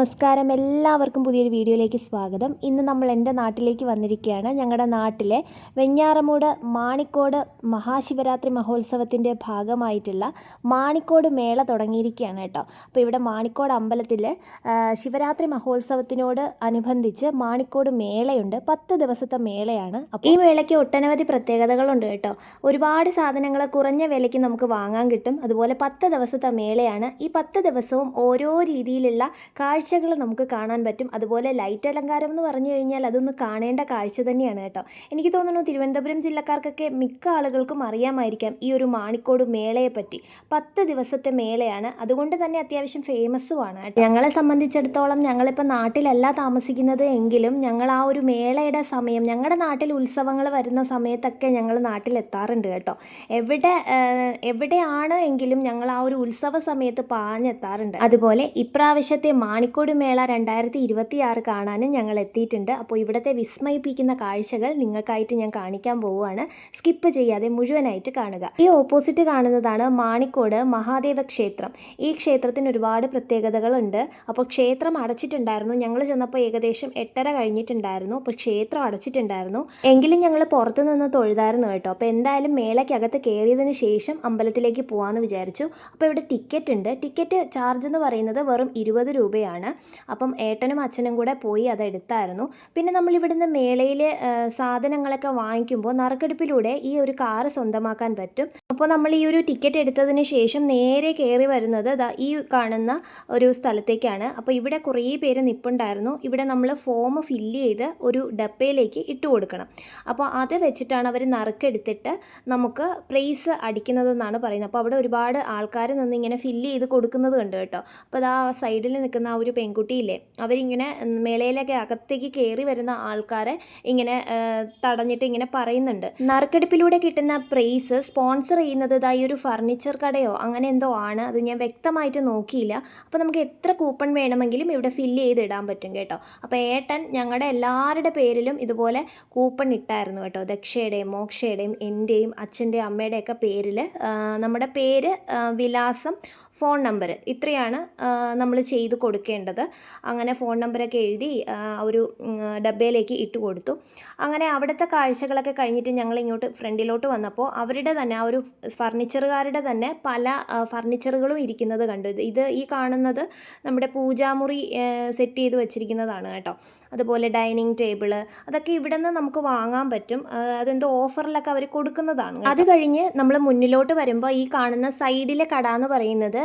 നമസ്കാരം. എല്ലാവർക്കും പുതിയൊരു വീഡിയോയിലേക്ക് സ്വാഗതം. ഇന്ന് നമ്മൾ എന്റെ നാട്ടിലേക്ക് വന്നിരിക്കുകയാണ്. ഞങ്ങളുടെ നാട്ടിലെ വെഞ്ഞാറമൂട് മാണിക്കോട് മഹാശിവരാത്രി മഹോത്സവത്തിന്റെ ഭാഗമായിട്ടുള്ള മാണിക്കോട് മേള തുടങ്ങിയിരിക്കുകയാണ് കേട്ടോ. അപ്പോൾ ഇവിടെ മാണിക്കോട് അമ്പലത്തിൽ ശിവരാത്രി മഹോത്സവത്തിനോട് അനുബന്ധിച്ച് മാണിക്കോട് മേളയുണ്ട്. പത്ത് ദിവസത്തെ മേളയാണ്. അപ്പോൾ ഈ മേളയ്ക്ക് ഒട്ടനവധി പ്രത്യേകതകളുണ്ട് കേട്ടോ. ഒരുപാട് സാധനങ്ങൾ കുറഞ്ഞ വിലയ്ക്ക് നമുക്ക് വാങ്ങാൻ കിട്ടും. അതുപോലെ പത്ത് ദിവസത്തെ മേളയാണ്. ഈ പത്ത് ദിവസവും ഓരോ രീതിയിലുള്ള കാഴ്ചകൾ നമുക്ക് കാണാൻ പറ്റും. അതുപോലെ ലൈറ്റ് അലങ്കാരം എന്ന് പറഞ്ഞു കഴിഞ്ഞാൽ അതൊന്ന് കാണേണ്ട കാഴ്ച തന്നെയാണ് കേട്ടോ. എനിക്ക് തോന്നുന്നു തിരുവനന്തപുരം ജില്ലക്കാർക്കൊക്കെ മിക്ക ആളുകൾക്കും അറിയാമായിരിക്കാം ഈ ഒരു മാണിക്കോട് മേളയെ പറ്റി പത്ത് ദിവസത്തെ മേളയാണ്. അതുകൊണ്ട് തന്നെ അത്യാവശ്യം ഫേമസുമാണ് കേട്ടോ. ഞങ്ങളെ സംബന്ധിച്ചിടത്തോളം ഞങ്ങളിപ്പോൾ നാട്ടിലല്ല താമസിക്കുന്നത് എങ്കിലും ഞങ്ങൾ ആ ഒരു മേളയുടെ സമയം ഞങ്ങളുടെ നാട്ടിൽ ഉത്സവങ്ങൾ വരുന്ന സമയത്തൊക്കെ ഞങ്ങൾ നാട്ടിലെത്താറുണ്ട് കേട്ടോ. എവിടെ എവിടെയാണ് എങ്കിലും ഞങ്ങൾ ആ ഒരു ഉത്സവ സമയത്ത് പാഞ്ഞെത്താറുണ്ട്. അതുപോലെ ഇപ്രാവശ്യത്തെ മാണിക്കോട് മേള രണ്ടായിരത്തി ഇരുപത്തി ആറ് കാണാനും ഞങ്ങൾ എത്തിയിട്ടുണ്ട് അപ്പോൾ ഇവിടുത്തെ വിസ്മയിപ്പിക്കുന്ന കാഴ്ചകൾ നിങ്ങൾക്കായിട്ട് ഞാൻ കാണിക്കാൻ പോവുകയാണ്. സ്കിപ്പ് ചെയ്യാതെ മുഴുവനായിട്ട് കാണുക. ഈ ഓപ്പോസിറ്റ് കാണുന്നതാണ് മാണിക്കോട് മഹാദേവ ക്ഷേത്രം. ഈ ക്ഷേത്രത്തിന് ഒരുപാട് പ്രത്യേകതകളുണ്ട്. അപ്പോൾ ക്ഷേത്രം അടച്ചിട്ടുണ്ടായിരുന്നു. ഞങ്ങൾ ചെന്നപ്പോൾ ഏകദേശം എട്ടര കഴിഞ്ഞിട്ടുണ്ടായിരുന്നു. അപ്പോൾ ക്ഷേത്രം അടച്ചിട്ടുണ്ടായിരുന്നു. എങ്കിലും ഞങ്ങൾ പുറത്തു നിന്ന് തൊഴുതായിരുന്നു കേട്ടോ. അപ്പോൾ എന്തായാലും മേളയ്ക്കകത്ത് കയറിയതിന് ശേഷം അമ്പലത്തിലേക്ക് പോകാമെന്ന് വിചാരിച്ചു. അപ്പോൾ ഇവിടെ ടിക്കറ്റ് ഉണ്ട്. ടിക്കറ്റ് ചാർജ് എന്ന് പറയുന്നത് വെറും ഇരുപത് രൂപയാണ്. അപ്പം ഏട്ടനും അച്ഛനും കൂടെ പോയി അത് എടുത്തായിരുന്നു. പിന്നെ നമ്മൾ ഇവിടുന്ന് മേളയിൽ സാധനങ്ങളൊക്കെ വാങ്ങിക്കുമ്പോൾ നറുക്കെടുപ്പിലൂടെ ഈ ഒരു കാറ് സ്വന്തമാക്കാൻ പറ്റും. അപ്പോൾ നമ്മൾ ഈ ഒരു ടിക്കറ്റ് എടുത്തതിന് ശേഷം നേരെ കയറി വരുന്നത് ഈ കാണുന്ന ഒരു സ്ഥലത്തേക്കാണ്. അപ്പോൾ ഇവിടെ കുറേ പേര് നിപ്പുണ്ടായിരുന്നു. ഇവിടെ നമ്മൾ ഫോം ഫില്ല് ചെയ്ത് ഒരു ഡപ്പയിലേക്ക് ഇട്ട് കൊടുക്കണം. അപ്പോൾ അത് വെച്ചിട്ടാണ് അവർ നറുക്കെടുത്തിട്ട് നമുക്ക് പ്രൈസ് അടിക്കുന്നതെന്നാണ് പറയുന്നത്. അപ്പോൾ അവിടെ ഒരുപാട് ആൾക്കാർ നിന്ന് ഇങ്ങനെ ഫില്ല് ചെയ്ത് കൊടുക്കുന്നത് കണ്ടു കേട്ടോ. അപ്പോൾ അത് ആ സൈഡിൽ നിൽക്കുന്ന ആ ഒരു പെൺകുട്ടിയില്ലേ? അവരിങ്ങനെ മേളയിലൊക്കെ അകത്തേക്ക് കയറി വരുന്ന ആൾക്കാരെ ഇങ്ങനെ തടഞ്ഞിട്ട് ഇങ്ങനെ പറയുന്നുണ്ട്. നറുക്കെടുപ്പിലൂടെ കിട്ടുന്ന പ്രൈസ് സ്പോൺസർ ചെയ്യുന്നത് ഇതാ ഈ ഒരു ഫർണിച്ചർ കടയോ അങ്ങനെ എന്തോ ആണ്. അത് ഞാൻ വ്യക്തമായിട്ട് നോക്കിയില്ല. അപ്പോൾ നമുക്ക് എത്ര കൂപ്പൺ വേണമെങ്കിലും ഇവിടെ ഫില്ല് ചെയ്ത് ഇടാൻ പറ്റും കേട്ടോ. അപ്പോൾ ഏട്ടൻ ഞങ്ങളുടെ എല്ലാവരുടെ പേരിലും ഇതുപോലെ കൂപ്പൺ ഇട്ടായിരുന്നു കേട്ടോ. ദക്ഷയുടെയും മോക്ഷയുടെയും എന്റെയും അച്ഛന്റെയും അമ്മയുടെയൊക്കെ പേരിൽ നമ്മുടെ പേര് വിലാസം ഫോൺ നമ്പർ ഇത്രയാണ് നമ്മൾ ചെയ്ത് കൊടുക്കേണ്ടത്. അങ്ങനെ ഫോൺ നമ്പറൊക്കെ എഴുതി ഒരു ഡബ്ബയിലേക്ക് ഇട്ട് കൊടുത്തു. അങ്ങനെ അവിടുത്തെ കാഴ്ചകളൊക്കെ കഴിഞ്ഞിട്ട് ഞങ്ങൾ ഇങ്ങോട്ട് ഫ്രണ്ടിലോട്ട് വന്നപ്പോൾ അവരുടെ തന്നെ ആ ഒരു ഫർണിച്ചറുകാരുടെ തന്നെ പല ഫർണിച്ചറുകളും ഇരിക്കുന്നത് കണ്ടു. ഇത് ഈ കാണുന്നത് നമ്മുടെ പൂജാമുറി സെറ്റ് ചെയ്ത് വെച്ചിരിക്കുന്നതാണ് കേട്ടോ. അതുപോലെ ഡൈനിങ് ടേബിൾ അതൊക്കെ ഇവിടെ നിന്ന് നമുക്ക് വാങ്ങാൻ പറ്റും. അതെന്തോ ഓഫറിലൊക്കെ അവർ കൊടുക്കുന്നതാണ് അത് കഴിഞ്ഞ് നമ്മൾ മുന്നിലോട്ട് വരുമ്പോൾ ഈ കാണുന്ന സൈഡിലെ കട എന്ന് പറയുന്നത്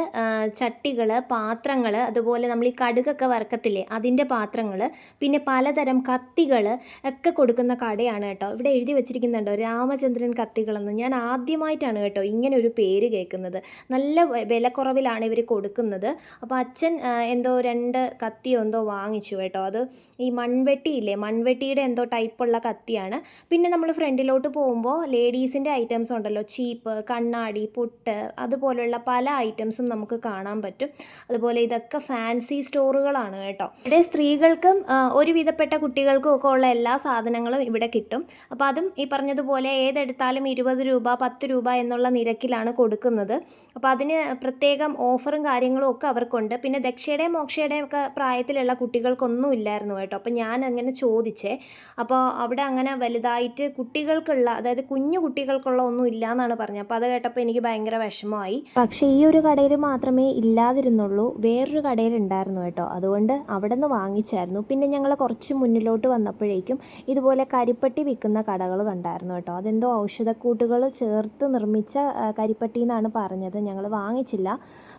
ചട്ടികൾ പാത്രങ്ങൾ അതുപോലെ നമ്മൾ ഈ കടുകൊക്കെ വറക്കത്തില്ലേ? അതിന്റെ പാത്രങ്ങൾ പിന്നെ പലതരം കത്തികൾ ഒക്കെ കൊടുക്കുന്ന കടയാണ് കേട്ടോ. ഇവിടെ എഴുതി വെച്ചിരിക്കുന്നുണ്ടോ രാമചന്ദ്രൻ കത്തികളെന്ന്. ഞാൻ ആദ്യമായിട്ടാണ് കേട്ടോ ഇങ്ങനെ ഒരു പേര് കേൾക്കുന്നത്. നല്ല വിലക്കുറവിലാണ് ഇവർ കൊടുക്കുന്നത്. അപ്പോൾ അച്ഛൻ എന്തോ രണ്ട് കത്തിയോ എന്തോ വാങ്ങിച്ചു കേട്ടോ. അത് ഈ മൺവെട്ടിയില്ലേ മൺവെട്ടിയുടെ എന്തോ ടൈപ്പുള്ള കത്തിയാണ്. പിന്നെ നമ്മൾ ഫ്രണ്ടിലോട്ട് പോകുമ്പോൾ ലേഡീസിന്റെ ഐറ്റംസ് ഉണ്ടല്ലോ. ചീപ്പ് കണ്ണാടി പുട്ട് അതുപോലുള്ള പല ഐറ്റംസും നമുക്ക് കാണാൻ പറ്റും. അതുപോലെ ഇതൊക്കെ ഫാൻസി സ്റ്റോറുകളാണ് കേട്ടോ. ഇവിടെ സ്ത്രീകൾക്കും ഒരുവിധപ്പെട്ട കുട്ടികൾക്കും ഒക്കെ ഉള്ള എല്ലാ സാധനങ്ങളും ഇവിടെ കിട്ടും. അപ്പോൾ അതും ഈ പറഞ്ഞതുപോലെ ഏതെടുത്താലും ഇരുപത് രൂപ പത്ത് രൂപ എന്നുള്ള നിരക്കിലാണ് കൊടുക്കുന്നത്. അപ്പോൾ അതിന് പ്രത്യേകം ഓഫറും കാര്യങ്ങളും ഒക്കെ അവർക്കുണ്ട്. പിന്നെ ദക്ഷയുടെയും മോക്ഷയുടെയും ഒക്കെ പ്രായത്തിലുള്ള കുട്ടികൾക്കൊന്നും ഇല്ലായിരുന്നു കേട്ടോ. അപ്പോൾ ഞാൻ അങ്ങനെ ചോദിച്ചേ അപ്പോൾ അവിടെ അങ്ങനെ വലുതായിട്ട് കുട്ടികൾക്കുള്ള അതായത് കുഞ്ഞു കുട്ടികൾക്കുള്ള ഒന്നും ഇല്ല എന്നാണ് പറഞ്ഞത്. അപ്പോൾ അത് കേട്ടപ്പോൾ എനിക്ക് ഭയങ്കര വിഷമമായി. പക്ഷേ ഈ ഒരു കടയിൽ മാത്രമേ ഇല്ലാതിരുന്നുള്ളൂ. വേറൊരു കടയിൽ ഉണ്ടായിരുന്നു കേട്ടോ. അതുകൊണ്ട് അവിടെ നിന്ന് വാങ്ങിച്ചായിരുന്നു. പിന്നെ ഞങ്ങൾ കുറച്ച് മുന്നിലോട്ട് വന്നപ്പോഴേക്കും ഇതുപോലെ കരിപ്പട്ടി വിൽക്കുന്ന കടകൾ കണ്ടായിരുന്നു കേട്ടോ. അതെന്തോ ഔഷധക്കൂട്ടുകൾ ചേർത്ത് നിർമ്മിച്ച കരിപ്പട്ടി എന്നാണ് പറഞ്ഞത്. ഞങ്ങൾ വാങ്ങിച്ചില്ല.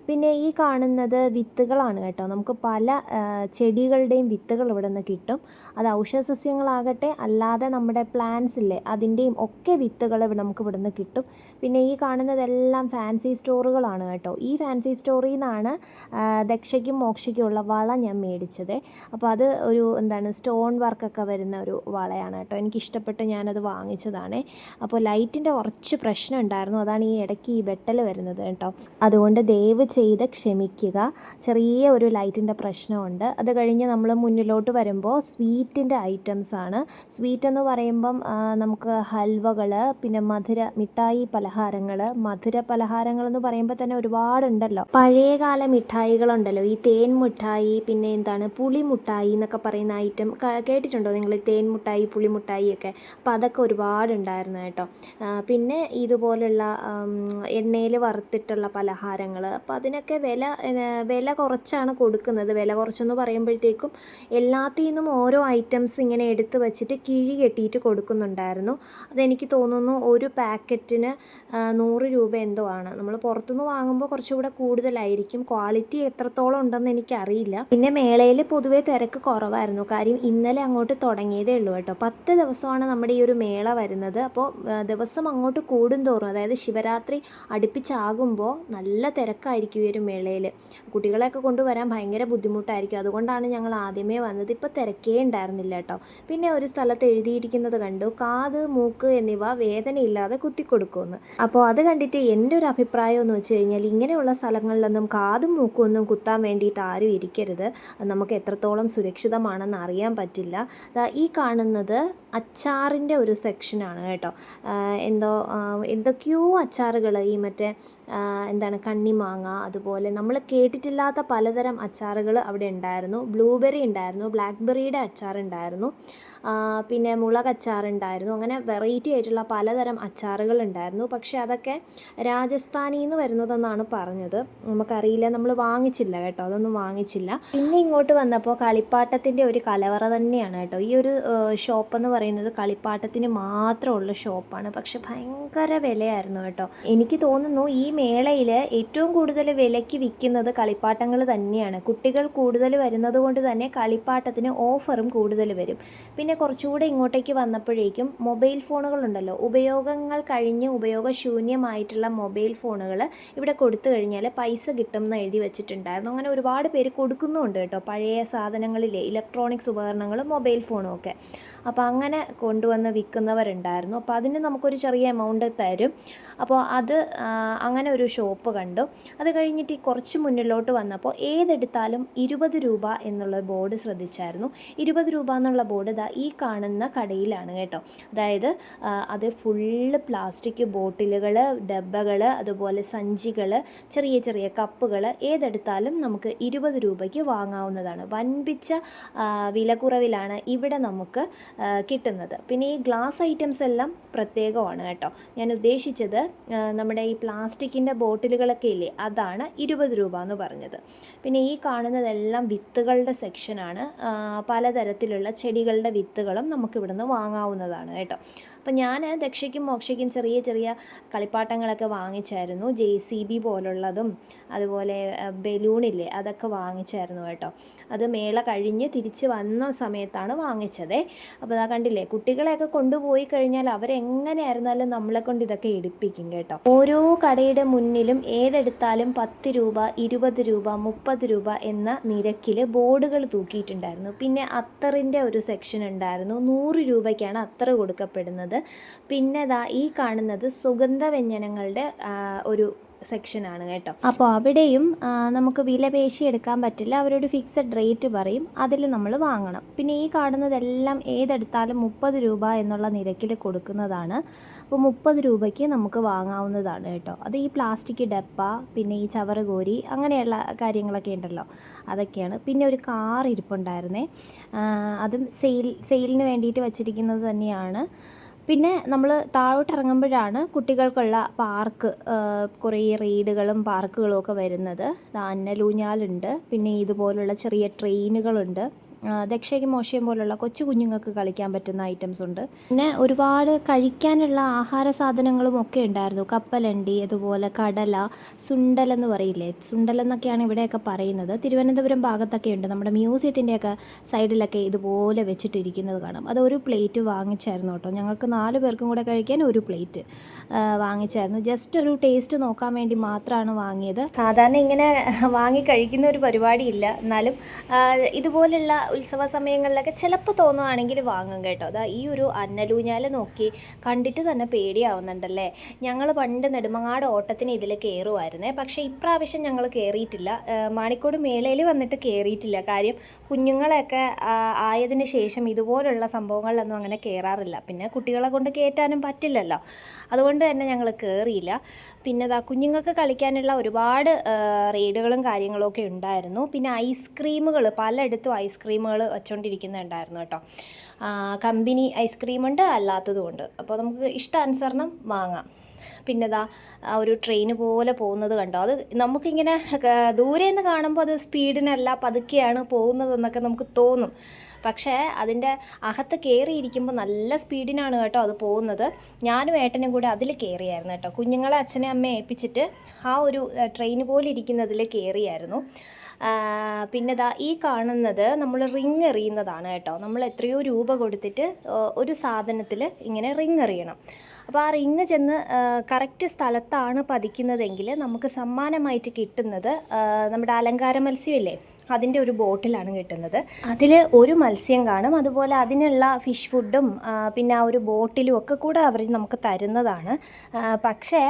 പിന്നെ ഈ കാണുന്നത് വിത്തുകളാണ് കേട്ടോ. നമുക്ക് പല ചെടികളുടെയും വിത്തുകൾ ഇവിടെ നിന്ന് കിട്ടും. അത് ഔഷധ സസ്യങ്ങളാകട്ടെ അല്ലാതെ നമ്മുടെ പ്ലാന്റ്സ് ഇല്ലേ അതിന്റെയും ഒക്കെ വിത്തുകൾ നമുക്ക് ഇവിടെ നിന്ന് കിട്ടും. പിന്നെ ഈ കാണുന്നതെല്ലാം ഫാൻസി സ്റ്റോറുകളാണ് കേട്ടോ. ഈ ഫാൻസി സ്റ്റോറിൽ നിന്നാണ് ദക്ഷയ്ക്കും മോക്ഷയ്ക്കും ഉള്ള വള ഞാൻ മേടിച്ചത്. അപ്പോൾ അത് ഒരു എന്താണ് സ്റ്റോൺ വർക്കൊക്കെ വരുന്ന ഒരു വളയാണ് കേട്ടോ. എനിക്കിഷ്ടപ്പെട്ട് ഞാനത് വാങ്ങിച്ചതാണേ. അപ്പോൾ ലൈറ്റിന്റെ കുറച്ച് പ്രശ്നം ഉണ്ടായിരുന്നു. അതാണ് ഈ ഇടയ്ക്ക് ഈ വെട്ടൽ വരുന്നത് കേട്ടോ. അതുകൊണ്ട് ദയവ് ചെയ്ത് ക്ഷമിക്കുക. ചെറിയ ഒരു ലൈറ്റിന്റെ പ്രശ്നമുണ്ട്. അത് കഴിഞ്ഞ് നമ്മൾ മുന്നിലോട്ട് വരുമ്പോൾ സ്വീറ്റിന്റെ ഐറ്റംസ് ആണ്. സ്വീറ്റ് എന്ന് പറയുമ്പം നമുക്ക് ഹൽവകൾ പിന്നെ മധുര മിഠായി പലഹാരങ്ങൾ മധുര പലഹാരങ്ങൾ എന്ന് പറയുമ്പോൾ തന്നെ ഒരുപാടുണ്ടല്ലോ. പഴയകാല മിഠായികളുണ്ടല്ലോ. ഈ തേൻ മിഠായി പിന്നെ എന്താണ് പുളി മുട്ടായി എന്നൊക്കെ പറയുന്ന ഐറ്റം കേട്ടിട്ടുണ്ടോ നിങ്ങൾ തേൻ മുട്ടായി പുളി ഒക്കെ? അപ്പോൾ അതൊക്കെ ഒരുപാടുണ്ടായിരുന്നു കേട്ടോ. പിന്നെ ഇതുപോലുള്ള എണ്ണയിൽ വറുത്തിട്ടുള്ള പലഹാരങ്ങൾ. അപ്പോൾ അതിനൊക്കെ വില വില കുറച്ചാണ് കൊടുക്കുന്നത്. വില കുറച്ചെന്ന് പറയുമ്പോഴത്തേക്കും എല്ലാത്തിൽ നിന്നും ഓരോ ഐറ്റംസ് ഇങ്ങനെ എടുത്ത് വെച്ചിട്ട് കിഴി കെട്ടിയിട്ട് കൊടുക്കുന്നുണ്ടായിരുന്നു. അതെനിക്ക് തോന്നുന്നു ഒരു പാക്കറ്റിന് നൂറ് രൂപ എന്തോ ആണ്. നമ്മൾ പുറത്തുനിന്ന് വാങ്ങുമ്പോൾ കുറച്ചുകൂടെ കൂടുതലായിരിക്കും. ക്വാളിറ്റി എത്രത്തോളം ഉണ്ടെന്ന് എനിക്കറിയില്ല പിന്നെ മേളയിൽ പൊതുവേ തിരക്ക് കുറവായിരുന്നു. കാര്യം ഇന്നലെ അങ്ങോട്ട് തുടങ്ങിയതേ ഉള്ളൂ കേട്ടോ. പത്ത് ദിവസമാണ് നമ്മുടെ ഈ ഒരു മേള വരുന്നത്. അപ്പോൾ ദിവസം അങ്ങോട്ട് കൂടും തോറും അതായത് ശിവരാത്രി അടുപ്പിച്ചാകുമ്പോൾ നല്ല തിരക്കായിരിക്കും ഈ ഒരു മേളയിൽ കുട്ടികളെയൊക്കെ കൊണ്ടുവരാൻ ഭയങ്കര ബുദ്ധിമുട്ടായിരിക്കും. അതുകൊണ്ടാണ് ഞങ്ങൾ ആദ്യമേ വന്നത്. ഇപ്പോൾ തിരക്കേ ഉണ്ടായിരുന്നില്ല കേട്ടോ. പിന്നെ ഒരു സ്ഥലത്ത് എഴുതിയിരിക്കുന്നത് കണ്ടു. കാത് മൂക്ക് എന്നിവ വേദനയില്ലാതെ കുത്തിക്കൊടുക്കുമെന്ന്. അപ്പോൾ അത് കണ്ടിട്ട് എന്റെ ഒരു അഭിപ്രായം എന്ന് വെച്ച് കഴിഞ്ഞാൽ ഇങ്ങനെയുള്ള സ്ഥലങ്ങളിലൊന്നും കാതും മൂക്കും ഒന്നും കുത്താൻ വേണ്ടിയിട്ട് ആരും ഇരിക്കരുത്. നമുക്ക് എത്രത്തോളം സുരക്ഷിതമാണെന്ന് അറിയാൻ പറ്റില്ല. ഈ കാണുന്നത് അച്ചാറിന്റെ ഒരു സെക്ഷനാണ് കേട്ടോ. എന്തോ എന്തൊക്കെയോ അച്ചാറുകൾ ഈ മറ്റേ എന്താണ് കണ്ണിമാങ്ങ അതുപോലെ നമ്മൾ കേട്ടിട്ടില്ലാത്ത പലതരം അച്ചാറുകൾ അവിടെ ഉണ്ടായിരുന്നു. ബ്ലൂബെറി ഉണ്ടായിരുന്നു ബ്ലാക്ക്ബെറിയുടെ അച്ചാർ ഉണ്ടായിരുന്നു പിന്നെ മുളക് അച്ചാർ ഉണ്ടായിരുന്നു. അങ്ങനെ വെറൈറ്റി ആയിട്ടുള്ള പലതരം അച്ചാറുകൾ ഉണ്ടായിരുന്നു. പക്ഷേ അതൊക്കെ രാജസ്ഥാനിൽ നിന്ന് വരുന്നതെന്നാണ് പറഞ്ഞത്. നമുക്കറിയില്ല. നമ്മൾ വാങ്ങിച്ചില്ല കേട്ടോ. അതൊന്നും വാങ്ങിച്ചില്ല. പിന്നെ ഇങ്ങോട്ട് വന്നപ്പോൾ കളിപ്പാട്ടത്തിന്റെ ഒരു കലവറ തന്നെയാണ് കേട്ടോ. ഈ ഒരു ഷോപ്പ് എന്ന് പറയുന്നത് കളിപ്പാട്ടത്തിന് മാത്രമുള്ള ഷോപ്പാണ് പക്ഷെ ഭയങ്കര വിലയായിരുന്നു കേട്ടോ. എനിക്ക് തോന്നുന്നു ഈ മേളയിൽ ഏറ്റവും കൂടുതൽ വിലയ്ക്ക് വിൽക്കുന്നത് കളിപ്പാട്ടങ്ങൾ തന്നെയാണ്. കുട്ടികൾ കൂടുതൽ വരുന്നത് കൊണ്ട് തന്നെ കളിപ്പാട്ടത്തിന് ഓഫറും കൂടുതൽ വരും. പിന്നെ കുറച്ചുകൂടെ ഇങ്ങോട്ടേക്ക് വന്നപ്പോഴേക്കും മൊബൈൽ ഫോണുകളുണ്ടല്ലോ. ഉപയോഗങ്ങൾ കഴിഞ്ഞ് ഉപയോഗശൂന്യമായിട്ടുള്ള മൊബൈൽ ഫോണുകൾ ഇവിടെ കൊടുത്തു കഴിഞ്ഞാൽ പൈസ കിട്ടും എന്ന് എഴുതി വെച്ചിട്ടുണ്ടായിരുന്നു. അങ്ങനെ ഒരുപാട് പേര് കൊടുക്കുന്നുമുണ്ട് കേട്ടോ. പഴയ സാധനങ്ങളിലെ ഇലക്ട്രോണിക്സ് ഉപകരണങ്ങളും മൊബൈൽ ഫോണും ഒക്കെ അപ്പോൾ അങ്ങനെ കൊണ്ടുവന്ന് വിൽക്കുന്നവരുണ്ടായിരുന്നു. അപ്പോൾ അതിന് നമുക്കൊരു ചെറിയ എമൗണ്ട് തരും. അപ്പോൾ അത് അങ്ങനെ ഒരു ഷോപ്പ് കണ്ടു. അത് കഴിഞ്ഞിട്ട് കുറച്ച് മുന്നിലോട്ട് വന്നപ്പോൾ ഏതെടുത്താലും ഇരുപത് രൂപ എന്നുള്ള ബോർഡ് ശ്രദ്ധിച്ചായിരുന്നു. ഇരുപത് രൂപ എന്നുള്ള ബോർഡ് ഇതാ ഈ കാണുന്ന കടയിലാണ് കേട്ടോ. അതായത് അത് ഫുള്ള് പ്ലാസ്റ്റിക് ബോട്ടിലുകൾ ഡബ്ബകൾ അതുപോലെ സഞ്ചികൾ ചെറിയ ചെറിയ കപ്പുകൾ ഏതെടുത്താലും നമുക്ക് ഇരുപത് രൂപയ്ക്ക് വാങ്ങാവുന്നതാണ്. വൻപിച്ച വില വിലക്കുറവിലാണ് ഇവിടെ നമുക്ക് കിട്ടുന്നത്. പിന്നെ ഈ ഗ്ലാസ് ഐറ്റംസ് എല്ലാം പ്രത്യേകമാണ് കേട്ടോ. ഞാൻ ഉദ്ദേശിച്ചത് നമ്മുടെ ഈ പ്ലാസ്റ്റിക്കിന്റെ ബോട്ടിലുകളൊക്കെ ഇല്ലേ അതാണ് ഇരുപത് രൂപ എന്ന് പറഞ്ഞത്. പിന്നെ ഈ കാണുന്നതെല്ലാം വിത്തുകളുടെ സെക്ഷനാണ്. പലതരത്തിലുള്ള ചെടികളുടെ വിത്തുകളും നമുക്കിവിടുന്ന് വാങ്ങാവുന്നതാണ് കേട്ടോ. അപ്പം ഞാൻ ദക്ഷയ്ക്കും മോക്ഷയ്ക്കും ചെറിയ ചെറിയ കളിപ്പാട്ടങ്ങളൊക്കെ വാങ്ങിച്ചായിരുന്നു. ജെ സി ബി പോലുള്ളതും അതുപോലെ ബലൂണില്ലേ അതൊക്കെ വാങ്ങിച്ചായിരുന്നു കേട്ടോ. അത് മേള കഴിഞ്ഞ് തിരിച്ച് വന്ന സമയത്താണ് വാങ്ങിച്ചതേ. അപ്പോൾ അതാ കണ്ടില്ലേ കുട്ടികളെയൊക്കെ കൊണ്ടുപോയി കഴിഞ്ഞാൽ അവരെങ്ങനെയായിരുന്നാലും നമ്മളെ കൊണ്ട് ഇതൊക്കെ എടുപ്പിക്കും കേട്ടോ. ഓരോ കടയുടെ മുന്നിലും ഏതെടുത്താലും പത്ത് രൂപ ഇരുപത് രൂപ മുപ്പത് രൂപ എന്ന നിരക്കിൽ ബോർഡുകൾ തൂക്കിയിട്ടുണ്ടായിരുന്നു. പിന്നെ അത്തറിന്റെ ഒരു സെക്ഷൻ ഉണ്ടായിരുന്നു. നൂറ് രൂപയ്ക്കാണ് അത്തറ് കൊടുക്കപ്പെടുന്നത്. പിന്നെ ദാ ഈ കാണുന്നത് സുഗന്ധവ്യഞ്ജനങ്ങളുടെ വ്യഞ്ജനങ്ങളുടെ ഒരു സെക്ഷനാണ് കേട്ടോ. അപ്പോൾ അവിടെയും നമുക്ക് വില പേശി എടുക്കാൻ പറ്റില്ല. അവരൊരു ഫിക്സഡ് റേറ്റ് പറയും. അതിൽ നമ്മൾ വാങ്ങണം. പിന്നെ ഈ കാണുന്നതെല്ലാം ഏതെടുത്താലും മുപ്പത് രൂപ എന്നുള്ള നിരക്കിൽ കൊടുക്കുന്നതാണ്. അപ്പോൾ മുപ്പത് രൂപയ്ക്ക് നമുക്ക് വാങ്ങാവുന്നതാണ് കേട്ടോ. അത് ഈ പ്ലാസ്റ്റിക് ഡപ്പ പിന്നെ ഈ ചവറ് കോരി അങ്ങനെയുള്ള കാര്യങ്ങളൊക്കെ ഉണ്ടല്ലോ. അതൊക്കെയാണ്. പിന്നെ ഒരു കാർ ഇരിപ്പുണ്ടായിരുന്നേ. അതും സെയിൽ സെയിലിന് വേണ്ടിയിട്ട് വച്ചിരിക്കുന്നത് തന്നെയാണ്. പിന്നെ നമ്മൾ താഴോട്ട് ഇറങ്ങുമ്പോഴാണ് കുട്ടികൾക്കുള്ള പാർക്ക് കുറേ റൈഡുകളും പാർക്കുകളും ഒക്കെ വരുന്നത്. ദാ അന്നലൂഞ്ഞാലുണ്ട്. പിന്നെ ഇതുപോലുള്ള ചെറിയ ട്രെയിനുകളുണ്ട്. ദക്ഷയ്ക്ക് മോശയും പോലുള്ള കൊച്ചു കുഞ്ഞുങ്ങൾക്ക് കളിക്കാൻ പറ്റുന്ന ഐറ്റംസ് ഉണ്ട്. പിന്നെ ഒരുപാട് കഴിക്കാനുള്ള ആഹാര സാധനങ്ങളും ഒക്കെ ഉണ്ടായിരുന്നു. കപ്പലണ്ടി അതുപോലെ കടല സുണ്ടൽ എന്ന് പറയില്ലേ? സുണ്ടൽ എന്നൊക്കെയാണ് ഇവിടെയൊക്കെ പറയുന്നത്. തിരുവനന്തപുരം ഭാഗത്തൊക്കെ ഉണ്ട്. നമ്മുടെ മ്യൂസിയത്തിന്റെയൊക്കെ സൈഡിലൊക്കെ ഇതുപോലെ വെച്ചിട്ടിരിക്കുന്നത് കാണാം. അത് ഒരു പ്ലേറ്റ് വാങ്ങിച്ചായിരുന്നു കേട്ടോ. ഞങ്ങൾക്ക് നാല് പേർക്കും കൂടെ കഴിക്കാൻ ഒരു പ്ലേറ്റ് വാങ്ങിച്ചായിരുന്നു. ജസ്റ്റ് ഒരു ടേസ്റ്റ് നോക്കാൻ വേണ്ടി മാത്രമാണ് വാങ്ങിയത്. സാധാരണ ഇങ്ങനെ വാങ്ങി കഴിക്കുന്ന ഒരു പരിപാടിയില്ല. എന്നാലും ഇതുപോലുള്ള ഉത്സവ സമയങ്ങളിലൊക്കെ ചിലപ്പോൾ തോന്നുകയാണെങ്കിൽ വാങ്ങും കേട്ടോ. അതാ ഈ ഒരു അന്നലൂഞ്ഞാൽ നോക്കി കണ്ടിട്ട് തന്നെ പേടിയാവുന്നുണ്ടല്ലേ? ഞങ്ങൾ പണ്ട് നെടുമങ്ങാട് ഓട്ടത്തിന് ഇതിൽ കയറുമായിരുന്നേ പക്ഷേ ഇപ്രാവശ്യം ഞങ്ങൾ കയറിയിട്ടില്ല. മാണിക്കോട് മേളയിൽ വന്നിട്ട് കയറിയിട്ടില്ല. കാര്യം കുഞ്ഞുങ്ങളെയൊക്കെ ആയതിന് ശേഷം ഇതുപോലുള്ള സംഭവങ്ങളിലൊന്നും അങ്ങനെ കയറാറില്ല. പിന്നെ കുട്ടികളെ കൊണ്ട് കയറ്റാനും പറ്റില്ലല്ലോ. അതുകൊണ്ട് തന്നെ ഞങ്ങൾ കയറിയില്ല. പിന്നെ ദാ കുഞ്ഞുങ്ങൾക്ക് കളിക്കാനുള്ള ഒരുപാട് റെയ്ഡുകളും കാര്യങ്ങളും ഒക്കെ ഉണ്ടായിരുന്നു. പിന്നെ ഐസ്ക്രീമുകൾ പലയിടത്തും ഐസ്ക്രീമുകൾ വച്ചുകൊണ്ടിരിക്കുന്നുണ്ടായിരുന്നു കേട്ടോ. കമ്പനി ഐസ്ക്രീമുണ്ട് അല്ലാത്തതുമുണ്ട്. അപ്പോൾ നമുക്ക് ഇഷ്ടാനുസരണം വാങ്ങാം. പിന്നെ ആ ഒരു ട്രെയിൻ പോലെ പോകുന്നത് കണ്ടോ? അത് നമുക്കിങ്ങനെ ദൂരെ നിന്ന് കാണുമ്പോൾ അത് സ്പീഡിനല്ല പതുക്കെയാണ് പോകുന്നതെന്നൊക്കെ നമുക്ക് തോന്നും. പക്ഷേ അതിന്റെ അകത്ത് കയറിയിരിക്കുമ്പോൾ നല്ല സ്പീഡിനാണ് കേട്ടോ അത് പോകുന്നത്. ഞാനും ഏട്ടനും കൂടെ അതിൽ കയറിയായിരുന്നു കേട്ടോ. കുഞ്ഞുങ്ങളെ അച്ഛനെ അമ്മയെ ഏൽപ്പിച്ചിട്ട് ആ ഒരു ട്രെയിൻ പോലെ ഇരിക്കുന്നതിൽ കയറിയായിരുന്നു പിന്നെ ദാ ഈ കാണുന്നത് നമ്മൾ റിങ് എറിയുന്നതാണ് കേട്ടോ. നമ്മൾ എത്രയോ രൂപ കൊടുത്തിട്ട് ഒരു സാധനത്തിൽ ഇങ്ങനെ റിങ് എറിയണം. അപ്പോൾ ആ റിങ് ചെന്ന് കറക്റ്റ് സ്ഥലത്താണ് പതിക്കുന്നതെങ്കിൽ നമുക്ക് സമ്മാനമായിട്ട് കിട്ടുന്നത് നമ്മുടെ അലങ്കാര മത്സ്യമില്ലേ അതിന്റെ ഒരു ബോട്ടിലാണ് കിട്ടുന്നത്. അതിൽ ഒരു മത്സ്യം കാണും. അതുപോലെ അതിനുള്ള ഫിഷ് ഫുഡും പിന്നെ ആ ഒരു ബോട്ടിലും ഒക്കെ കൂടെ അവർ നമുക്ക് തരുന്നതാണ്. പക്ഷേ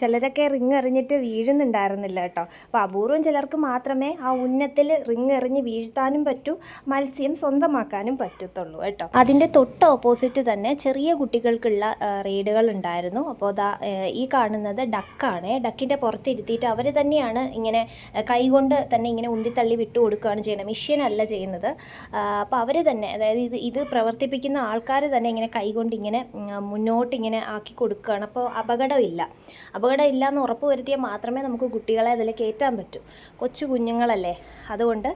ചിലരൊക്കെ റിങ് എറിഞ്ഞിട്ട് വീഴുന്നുണ്ടായിരുന്നില്ല കേട്ടോ. അപ്പോൾ അപൂർവം ചിലർക്ക് മാത്രമേ ആ ഉന്നത്തിൽ റിങ് എറിഞ്ഞ് വീഴ്ത്താനും പറ്റൂ മത്സ്യം സ്വന്തമാക്കാനും പറ്റത്തുള്ളൂ കേട്ടോ. അതിന്റെ തൊട്ട് ഓപ്പോസിറ്റ് തന്നെ ചെറിയ കുട്ടികൾക്കുള്ള റെയ്ഡുകൾ ഉണ്ടായിരുന്നു. അപ്പോൾ അതാ ഈ കാണുന്നത് ഡക്കാണ്. ഡക്കിന്റെ പുറത്തിരുത്തിയിട്ട് അവർ തന്നെയാണ് ഇങ്ങനെ കൈകൊണ്ട് തന്നെ ഇങ്ങനെ ഉന്തിത്തള്ളി വിട്ടു കൊടുക്കുകയാണ് ചെയ്യുന്നത്. അല്ല ചെയ്യുന്നത്. അപ്പോൾ അവർ തന്നെ അതായത് ഇത് ഇത് പ്രവർത്തിപ്പിക്കുന്ന ആൾക്കാർ തന്നെ ഇങ്ങനെ കൈകൊണ്ട് ഇങ്ങനെ മുന്നോട്ട് ഇങ്ങനെ ആക്കി കൊടുക്കുകയാണ്. അപ്പോൾ അപകടമില്ല അപകടമില്ല എന്ന് ഉറപ്പ് വരുത്തിയാൽ മാത്രമേ നമുക്ക് കുട്ടികളെ അതിൽ കയറ്റാൻ പറ്റൂ. കൊച്ചു കുഞ്ഞുങ്ങളല്ലേ? അതുകൊണ്ട്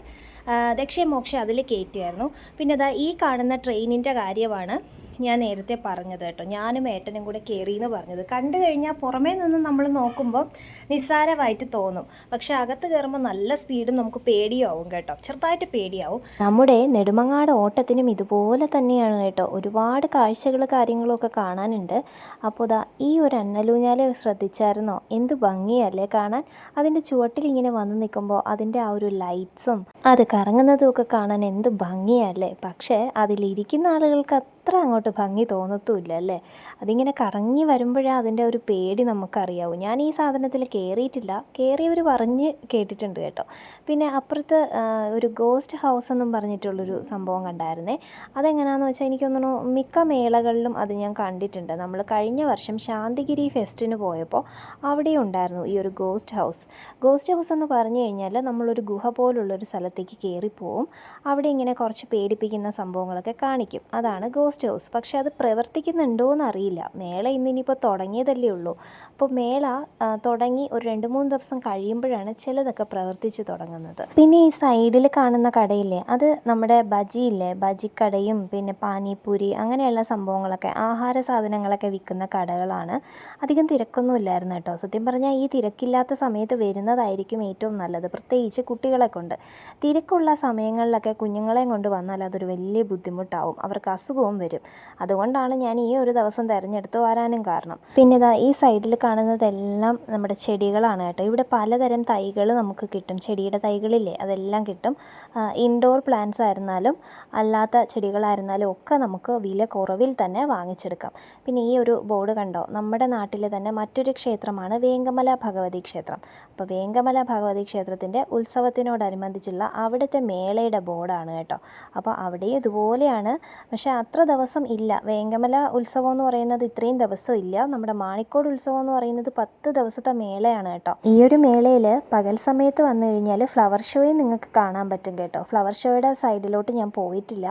ആ, ദക്ഷിണമോക്ഷ അതിൽ കയറ്റിയായിരുന്നു. പിന്നെ അതാ ഈ കാണുന്ന ട്രെയിനിന്റെ കാര്യമാണ്. ഞാൻ നേരത്തെ പറഞ്ഞത് കേട്ടോ. ഞാനും ഏട്ടനും കൂടെ കയറി എന്ന് പറഞ്ഞത്. കണ്ടു കഴിഞ്ഞാൽ പുറമേ നിന്ന് നമ്മൾ നോക്കുമ്പോൾ നിസ്സാരമായിട്ട് തോന്നും. പക്ഷെ അകത്ത് കയറുമ്പോൾ നല്ല സ്പീഡും നമുക്ക് പേടിയാവും കേട്ടോ. ചെറുതായിട്ട് പേടിയാവും. നമ്മുടെ നെടുമങ്ങാട് ഓട്ടത്തിനും ഇതുപോലെ തന്നെയാണ് കേട്ടോ. ഒരുപാട് കാഴ്ചകൾ കാര്യങ്ങളൊക്കെ കാണാനുണ്ട്. അപ്പോൾ ദാ ഈ ഒരു അന്നലൂഞ്ഞാലെ ശ്രദ്ധിച്ചായിരുന്നോ? എന്ത് ഭംഗിയല്ലേ കാണാൻ? അതിന്റെ ചുവട്ടിൽ ഇങ്ങനെ വന്ന് നിൽക്കുമ്പോൾ അതിന്റെ ആ ഒരു ലൈറ്റ്സും അത് കറങ്ങുന്നതും ഒക്കെ കാണാൻ എന്ത് ഭംഗിയല്ലേ? പക്ഷേ അതിലിരിക്കുന്ന ആളുകൾക്ക് അത്ര അങ്ങോട്ട് ഭംഗി തോന്നത്തുമില്ല അല്ലേ? അതിങ്ങനെ കറങ്ങി വരുമ്പോഴേ അതിന്റെ ഒരു പേടി നമുക്കറിയാവൂ. ഞാൻ ഈ സാധനത്തിൽ കയറിയിട്ടില്ല. കയറിയവർ പറഞ്ഞ് കേട്ടിട്ടുണ്ട് കേട്ടോ. പിന്നെ അപ്പുറത്ത് ഒരു ഗോസ്റ്റ് ഹൗസ് എന്നും പറഞ്ഞിട്ടുള്ളൊരു സംഭവം കണ്ടായിരുന്നേ. അതെങ്ങനെയാണെന്ന് വെച്ചാൽ എനിക്കൊന്നു മിക്ക മേളകളിലും അത് ഞാൻ കണ്ടിട്ടുണ്ട്. നമ്മൾ കഴിഞ്ഞ വർഷം ശാന്തിഗിരി ഫെസ്റ്റിന് പോയപ്പോൾ അവിടെ ഉണ്ടായിരുന്നു ഈ ഒരു ഗോസ്റ്റ് ഹൗസ്. ഗോസ്റ്റ് ഹൗസ് എന്ന് പറഞ്ഞു കഴിഞ്ഞാൽ നമ്മളൊരു ഗുഹ പോലുള്ളൊരു സ്ഥലത്തേക്ക് കയറിപ്പോവും. അവിടെ ഇങ്ങനെ കുറച്ച് പേടിപ്പിക്കുന്ന സംഭവങ്ങളൊക്കെ കാണിക്കും. അതാണ് ഗോസ്റ്റ് ഹൗസ് പക്ഷെ അത് പ്രവർത്തിക്കുന്നുണ്ടോ എന്ന് അറിയില്ല മേള ഇനിയിപ്പോൾ തുടങ്ങിയതല്ലേ ഉള്ളൂ. അപ്പോൾ മേള തുടങ്ങി ഒരു രണ്ട് മൂന്ന് ദിവസം കഴിയുമ്പോഴാണ് ചിലതൊക്കെ പ്രവർത്തിച്ച് തുടങ്ങുന്നത്. പിന്നെ ഈ സൈഡിൽ കാണുന്ന കടയില്ലേ അത് നമ്മുടെ ബജിയില്ലേ ബജിക്കടയും പിന്നെ പാനിപ്പൂരി അങ്ങനെയുള്ള സംഭവങ്ങളൊക്കെ ആഹാര സാധനങ്ങളൊക്കെ വിൽക്കുന്ന കടകളാണ്. അധികം തിരക്കൊന്നും ഇല്ലായിരുന്നു കേട്ടോ. സത്യം പറഞ്ഞാൽ ഈ തിരക്കില്ലാത്ത സമയത്ത് വരുന്നതായിരിക്കും ഏറ്റവും നല്ലത്. പ്രത്യേകിച്ച് കുട്ടികളെ കൊണ്ട് തിരക്കുള്ള സമയങ്ങളിലൊക്കെ കുഞ്ഞുങ്ങളെയും കൊണ്ട് വന്നാൽ അതൊരു വലിയ ബുദ്ധിമുട്ടാവും. അവർക്ക് അസുഖവും വരും. അതുകൊണ്ടാണ് ഞാൻ ഈ ഒരു ദിവസം തിരഞ്ഞെടുത്ത് വരാനും കാരണം. പിന്നെ ഇതാ ഈ സൈഡിൽ കാണുന്നതെല്ലാം നമ്മുടെ ചെടികളാണ് കേട്ടോ. ഇവിടെ പലതരം തൈകൾ നമുക്ക് കിട്ടും. ചെടിയുടെ തൈകളില്ലേ അതെല്ലാം കിട്ടും. ഇൻഡോർ പ്ലാന്റ്സ് ആയിരുന്നാലും അല്ലാത്ത ചെടികളായിരുന്നാലും ഒക്കെ നമുക്ക് വില കുറവിൽ തന്നെ വാങ്ങിച്ചെടുക്കാം. പിന്നെ ഈ ഒരു ബോർഡ് കണ്ടോ? നമ്മുടെ നാട്ടിൽ തന്നെ മറ്റൊരു ക്ഷേത്രമാണ് വേങ്കമല ഭഗവതി ക്ഷേത്രം. അപ്പോൾ വേങ്കമല ഭഗവതി ക്ഷേത്രത്തിന്റെ ഉത്സവത്തിനോടനുബന്ധിച്ചുള്ള അവിടുത്തെ മേളയുടെ ബോർഡാണ് കേട്ടോ. അപ്പോൾ അവിടെയും ഇതുപോലെയാണ്. പക്ഷേ അത്ര ദിവസം ഇല്ല. വേങ്കമല ഉത്സവം എന്ന് പറയുന്നത് ഇത്രയും ദിവസം ഇല്ല. നമ്മുടെ മാണിക്കോട് ഉത്സവം എന്ന് പറയുന്നത് പത്ത് ദിവസത്തെ മേളയാണ് കേട്ടോ. ഈ ഒരു മേളയിൽ പകൽ സമയത്ത് വന്നു കഴിഞ്ഞാൽ ഫ്ലവർ ഷോയും നിങ്ങൾക്ക് കാണാൻ പറ്റും കേട്ടോ. ഫ്ലവർ ഷോയുടെ സൈഡിലോട്ട് ഞാൻ പോയിട്ടില്ല.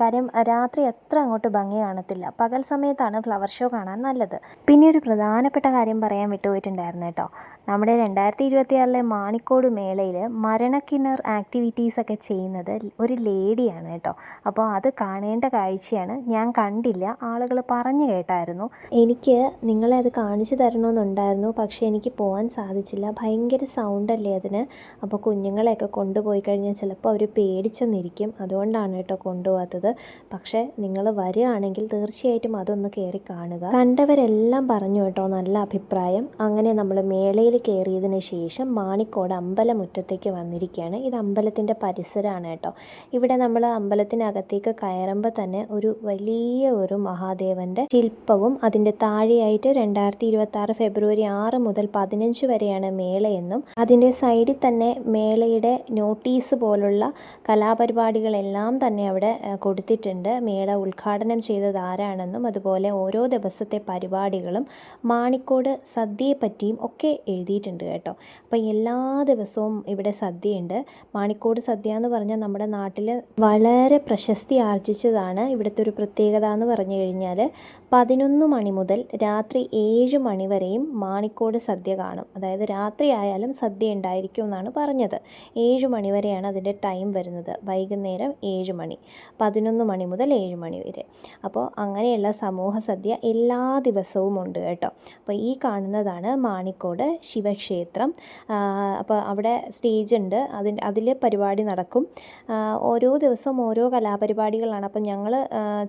കാര്യം രാത്രി അത്ര അങ്ങോട്ട് ഭംഗി കാണത്തില്ല. പകൽ സമയത്താണ് ഫ്ലവർ ഷോ കാണാൻ നല്ലത്. പിന്നെ ഒരു പ്രധാനപ്പെട്ട കാര്യം പറയാൻ വിട്ടുപോയിട്ടുണ്ടായിരുന്നു കേട്ടോ. നമ്മുടെ രണ്ടായിരത്തി ഇരുപത്തിയാറിലെ മാണിക്കോട് മേളയിൽ മരണക്കിണർ ആക്ടിവിറ്റീസ് ഒക്കെ ചെയ്യുന്നത് ഒരു ലേഡിയാണ് കേട്ടോ. അപ്പോൾ അത് കാണേണ്ട കാഴ്ച കാഴ്ചയാണ്. ഞാൻ കണ്ടില്ല. ആളുകൾ പറഞ്ഞു കേട്ടായിരുന്നു. എനിക്ക് നിങ്ങളെ അത് കാണിച്ചു തരണമെന്നുണ്ടായിരുന്നു. പക്ഷേ എനിക്ക് പോകാൻ സാധിച്ചില്ല. ഭയങ്കര സൗണ്ടല്ലേ അതിന്? അപ്പോൾ കുഞ്ഞുങ്ങളെയൊക്കെ കൊണ്ടുപോയി കഴിഞ്ഞാൽ ചിലപ്പോൾ അവർ പേടിച്ചെന്നിരിക്കും. അതുകൊണ്ടാണ് കേട്ടോ കൊണ്ടുപോകാത്തത്. പക്ഷേ നിങ്ങൾ വരികയാണെങ്കിൽ തീർച്ചയായിട്ടും അതൊന്ന് കയറി കാണുക. കണ്ടവരെല്ലാം പറഞ്ഞു കേട്ടോ നല്ല അഭിപ്രായം. അങ്ങനെ നമ്മൾ മേളയിൽ കയറിയതിന് ശേഷം മാണിക്കോട് അമ്പലമുറ്റത്തേക്ക് വന്നിരിക്കുകയാണ്. ഇത് അമ്പലത്തിന്റെ പരിസരമാണ് കേട്ടോ. ഇവിടെ നമ്മൾ അമ്പലത്തിനകത്തേക്ക് കയറുമ്പോൾ തന്നെ വലിയ ഒരു മഹാദേവന്റെ ശില്പവും അതിന്റെ താഴെയായിട്ട് രണ്ടായിരത്തി ഇരുപത്തി ആറ് ഫെബ്രുവരി ആറ് മുതൽ പതിനഞ്ച് വരെയാണ് മേളയെന്നും അതിന്റെ സൈഡിൽ തന്നെ മേളയുടെ നോട്ടീസ് പോലുള്ള കലാപരിപാടികളെല്ലാം തന്നെ അവിടെ കൊടുത്തിട്ടുണ്ട്. മേള ഉദ്ഘാടനം ചെയ്തത് ആരാണെന്നും അതുപോലെ ഓരോ ദിവസത്തെ പരിപാടികളും മാണിക്കോട് സദ്യയെ പറ്റിയും ഒക്കെ എഴുതിയിട്ടുണ്ട് കേട്ടോ. അപ്പോൾ എല്ലാ ദിവസവും ഇവിടെ സദ്യയുണ്ട്. മാണിക്കോട് സദ്യ എന്ന് പറഞ്ഞാൽ നമ്മുടെ നാട്ടിൽ വളരെ പ്രശസ്തി ആർജിച്ചതാണ്. ഇവിടുത്തെ ഒരു പ്രത്യേകത എന്ന് പറഞ്ഞു കഴിഞ്ഞാൽ പതിനൊന്ന് മണി മുതൽ രാത്രി ഏഴ് മണി വരെയും മാണിക്കോട് സദ്യ കാണും. അതായത് രാത്രി ആയാലും സദ്യ ഉണ്ടായിരിക്കും എന്നാണ് പറഞ്ഞത്. ഏഴ് മണി വരെയാണ് അതിന്റെ ടൈം വരുന്നത്. വൈകുന്നേരം ഏഴ് മണി പതിനൊന്ന് മണി മുതൽ ഏഴ് മണി വരെ. അപ്പോൾ അങ്ങനെയുള്ള സമൂഹ സദ്യ എല്ലാ ദിവസവും ഉണ്ട് കേട്ടോ. അപ്പോൾ ഈ കാണുന്നതാണ് മാണിക്കോട് ശിവക്ഷേത്രം. അപ്പോൾ അവിടെ സ്റ്റേജ് ഉണ്ട്. അതിന്റെ അതിൽ പരിപാടി നടക്കും. ഓരോ ദിവസവും ഓരോ കലാപരിപാടികളാണ്. അപ്പം ഞങ്ങൾ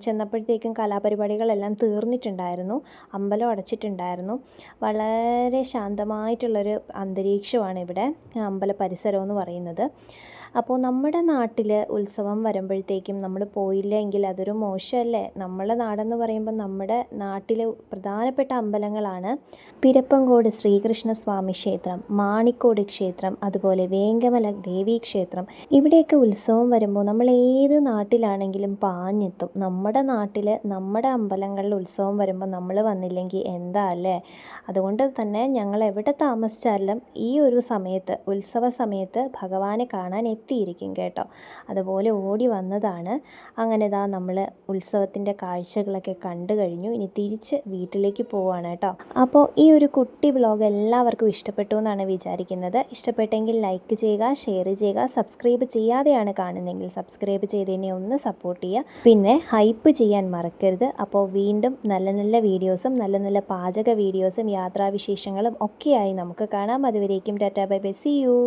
ചെന്നപ്പോഴത്തേക്കും കലാപരിപാടികളെല്ലാം തീർന്നിട്ടുണ്ടായിരുന്നു. അമ്പലം അടച്ചിട്ടുണ്ടായിരുന്നു. വളരെ ശാന്തമായിട്ടുള്ളൊരു അന്തരീക്ഷമാണ് ഇവിടെ അമ്പല പരിസരം എന്ന് പറയുന്നത്. അപ്പോൾ നമ്മുടെ നാട്ടിൽ ഉത്സവം വരുമ്പോഴത്തേക്കും നമ്മൾ പോയില്ലെങ്കിൽ അതൊരു മോശമല്ലേ? നമ്മളെ നാടെന്ന് പറയുമ്പോൾ നമ്മുടെ നാട്ടിലെ പ്രധാനപ്പെട്ട അമ്പലങ്ങളാണ് പിരപ്പങ്കോട് ശ്രീകൃഷ്ണസ്വാമി ക്ഷേത്രം മാണിക്കോട് ക്ഷേത്രം അതുപോലെ വേങ്കമല ദേവീ ക്ഷേത്രം. ഇവിടെയൊക്കെ ഉത്സവം വരുമ്പോൾ നമ്മൾ ഏത് നാട്ടിലാണെങ്കിലും പാഞ്ഞെത്തും. നമ്മുടെ നാട്ടിൽ നമ്മുടെ അമ്പലങ്ങളിൽ ഉത്സവം വരുമ്പോൾ നമ്മൾ വന്നില്ലെങ്കിൽ എന്താ അല്ലേ? അതുകൊണ്ട് തന്നെ ഞങ്ങൾ എവിടെ താമസിച്ചാലും ഈ ഒരു സമയത്ത് ഉത്സവ സമയത്ത് ഭഗവാനെ കാണാൻ എത്തിയിരിക്കും കേട്ടോ. അതുപോലെ ഓടി വന്നതാണ്. അങ്ങനെ ഇതാ നമ്മൾ ഉത്സവത്തിന്റെ കാഴ്ചകളൊക്കെ കണ്ടു കഴിഞ്ഞു. ഇനി തിരിച്ച് വീട്ടിലേക്ക് പോവാണ് കേട്ടോ. അപ്പോൾ ഈ ഒരു കുട്ടി വ്ലോഗ് എല്ലാവർക്കും ഇഷ്ടപ്പെട്ടു എന്നാണ് വിചാരിക്കുന്നത്. ഇഷ്ടപ്പെട്ടെങ്കിൽ ലൈക്ക് ചെയ്യുക ഷെയർ ചെയ്യുക സബ്സ്ക്രൈബ് ചെയ്യാതെയാണ് കാണുന്നതെങ്കിൽ സബ്സ്ക്രൈബ് ചെയ്തതിനെ ഒന്ന് സപ്പോർട്ട് ചെയ്യുക. പിന്നെ ഹൈപ്പ് ചെയ്യാൻ മറക്കരുത്. അപ്പോൾ വീണ്ടും നല്ല നല്ല വീഡിയോസും നല്ല നല്ല പാചക വീഡിയോസും യാത്രാവിശേഷങ്ങളും ഒക്കെയായി നമുക്ക് കാണാം. അതുവരേക്കും tata bye bye. See you